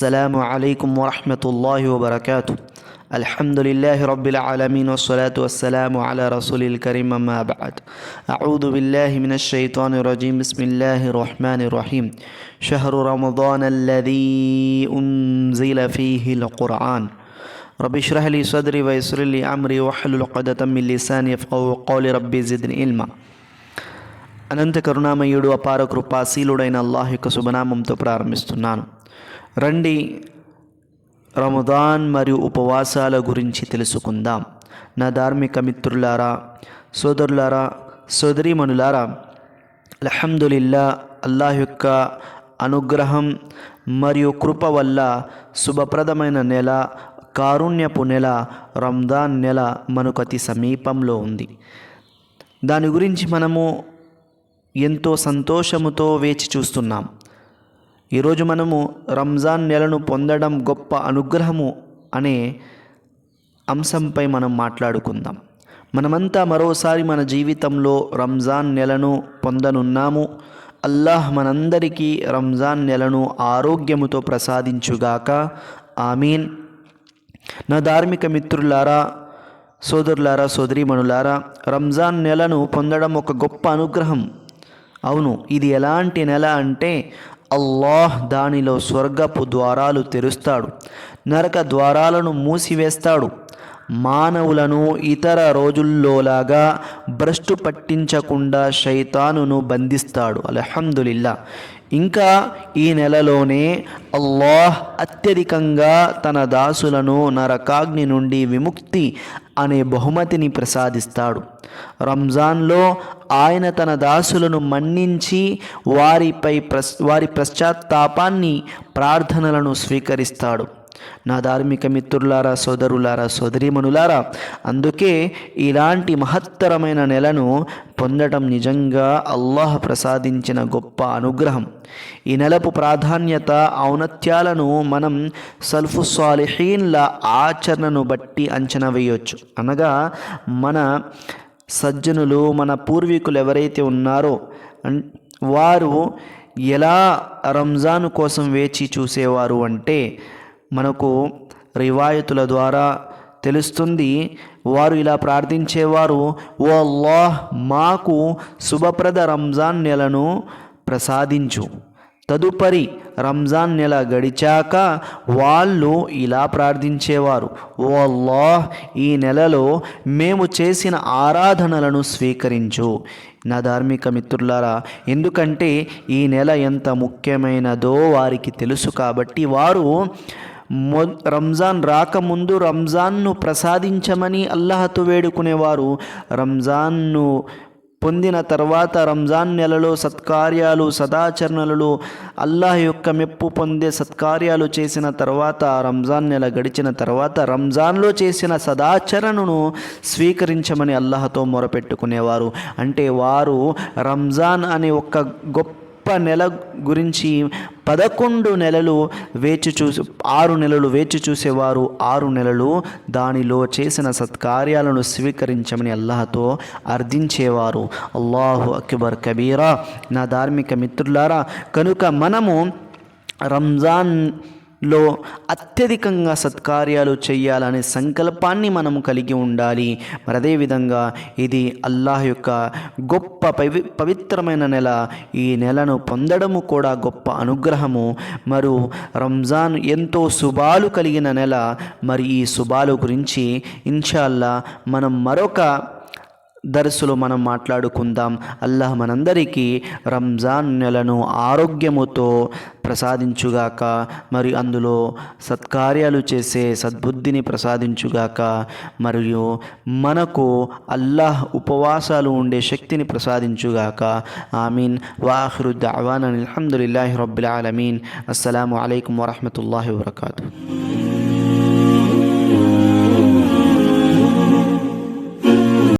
السلام عليكم ورحمة الله وبركاته الحمد لله رب العالمين والصلاة والسلام على رسول الكريم أما بعد أعوذ بالله من الشيطان الرجيم بسم الله الرحمن الرحيم شهر رمضان الذي أنزل فيه القرآن رب اشرح لي صدري ويسر لي أمري واحلل عقدة من لساني يفقهوا قولي ربي زدني علما అనంత కరుణామయుడు అపార కృపాశీలుడైన అల్లాహ్ యొక్క శుభనామంతో ప్రారంభిస్తున్నాను రండి. రమదాన్ మరియు ఉపవాసాల గురించి తెలుసుకుందాం. నా ధార్మిక మిత్రులారా సోదరులారా సోదరీమణులారా అల్హమ్దులిల్లా అల్లాహ్ యొక్క అనుగ్రహం మరియు కృప వల్ల శుభప్రదమైన నెల కారుణ్యపు నెల రంజాన్ నెల మనకు అతి సమీపంలో ఉంది. దాని గురించి మనము ఎంతో సంతోషముతో వేచి చూస్తున్నాం. ఈరోజు మనము రంజాన్ నెలను పొందడం గొప్ప అనుగ్రహము అనే అంశంపై మనం మాట్లాడుకుందాం. మనమంతా మరోసారి మన జీవితంలో రంజాన్ నెలను పొందనున్నాము. అల్లాహ్ మనందరికీ రంజాన్ నెలను ఆరోగ్యముతో ప్రసాదించుగాక. ఆమీన్. నా ధార్మిక మిత్రులారా సోదరులారా సోదరీమణులారా రంజాన్ నెలను పొందడం ఒక గొప్ప అనుగ్రహం. అవును ఇది ఎలాంటి నెల అంటే అల్లాహ్ దానిలో స్వర్గపు ద్వారాలు తెరుస్తాడు. నరక ద్వారాలను మూసివేస్తాడు. మానవులను ఇతర రోజుల్లోలాగా భ్రష్టు పట్టించకుండా శైతానును బంధిస్తాడు. అల్హమ్దులిల్లా. ఇంకా ఈ నెలలోనే అల్లాహ్ అత్యధికంగా తన దాసులను నరకాగ్ని నుండి విముక్తి అనే బహుమతిని ప్రసాదిస్తాడు. రంజాన్లో ఆయన తన దాసులను మన్నించి వారిపై ప్రస్ వారి పశ్చాత్తాపాన్ని ప్రార్థనలను స్వీకరిస్తాడు. నా ధార్మిక మిత్రులారా సోదరులారా సోదరీమణులారా అందుకే ఇలాంటి మహత్తరమైన నెలను పొందడం నిజంగా అల్లాహ్ ప్రసాదించిన గొప్ప అనుగ్రహం. ఈ నెలపు ప్రాధాన్యత ఔన్నత్యాలను మనం సల్ఫు సాలిహీన్ల ఆచరణను బట్టి అంచనా వేయవచ్చు అనగా మన సజ్జనులు మన పూర్వీకులు ఎవరైతే ఉన్నారో అన్- వారు ఎలా రంజాన్ కోసం వేచి చూసేవారు అంటే మనకు రివాయతుల ద్వారా తెలుస్తుంది. వారు ఇలా ప్రార్థించేవారు ఓ అల్లాహ్ మాకు శుభప్రద రంజాన్ నెలను ప్రసాదించు. తదుపరి రంజాన్ నెల గడిచాక వాళ్ళు ఇలా ప్రార్థించేవారు ఓ అల్లాహ్ ఈ నెలలో మేము చేసిన ఆరాధనలను స్వీకరించు. నా ధార్మిక మిత్రులారా ఎందుకంటే ఈ నెల ఎంత ముఖ్యమైనదో వారికి తెలుసు కాబట్టి వారు రంజాన్ రాకముందు రంజాన్ను ప్రసాదించమని అల్లాహతో వేడుకునేవారు. రంజాన్ను పొందిన తర్వాత రంజాన్ నెలలో సత్కార్యాలు సదాచరణలు అల్లాహ్ యొక్క మెప్పు పొందే సత్కార్యాలు చేసిన తర్వాత రంజాన్ నెల గడిచిన తర్వాత రంజాన్లో చేసిన సదాచరణను స్వీకరించమని అల్లాహతో మొరపెట్టుకునేవారు. అంటే వారు రంజాన్ అనే ఒక గొప్ప నెల గురించి పదకొండు నెలలు వేచి చూసి ఆరు నెలలు వేచి చూసేవారు. ఆరు నెలలు దానిలో చేసిన సత్కార్యాలను స్వీకరించమని అల్లాహతో అర్థించేవారు. అల్లాహు అక్బర్ కబీరా. నా ధార్మిక మిత్రులారా కనుక మనము రంజాన్ లో అత్యధికంగా సత్కార్యాలు చేయాలనే సంకల్పాన్ని మనం కలిగి ఉండాలి. మరి అదేవిధంగా ఇది అల్లాహ్ యొక్క గొప్ప పవి పవిత్రమైన నెల. ఈ నెలను పొందడము కూడా గొప్ప అనుగ్రహము. మరియు రంజాన్ ఎంతో శుభాలు కలిగిన నెల. మరి ఈ శుభాలు గురించి ఇన్షాల్లా మనం మరొక దర్సులో మనం మాట్లాడుకుందాం. అల్లాహ్ మనందరికీ రంజాన్ నెలను ఆరోగ్యముతో ప్రసాదించుగాక మరియు అందులో సత్కార్యాలు చేసే సద్బుద్ధిని ప్రసాదించుగాక మరియు మనకు అల్లాహ్ ఉపవాసాలు ఉండే శక్తిని ప్రసాదించుగాక. ఆమీన్. వాహ్రు దావాన్ అల్హమ్దులిల్లాహి రబ్బుల్ ఆలమీన్. అస్సలాము అయికం వరహమతుల్లాహి వబర్కాతు.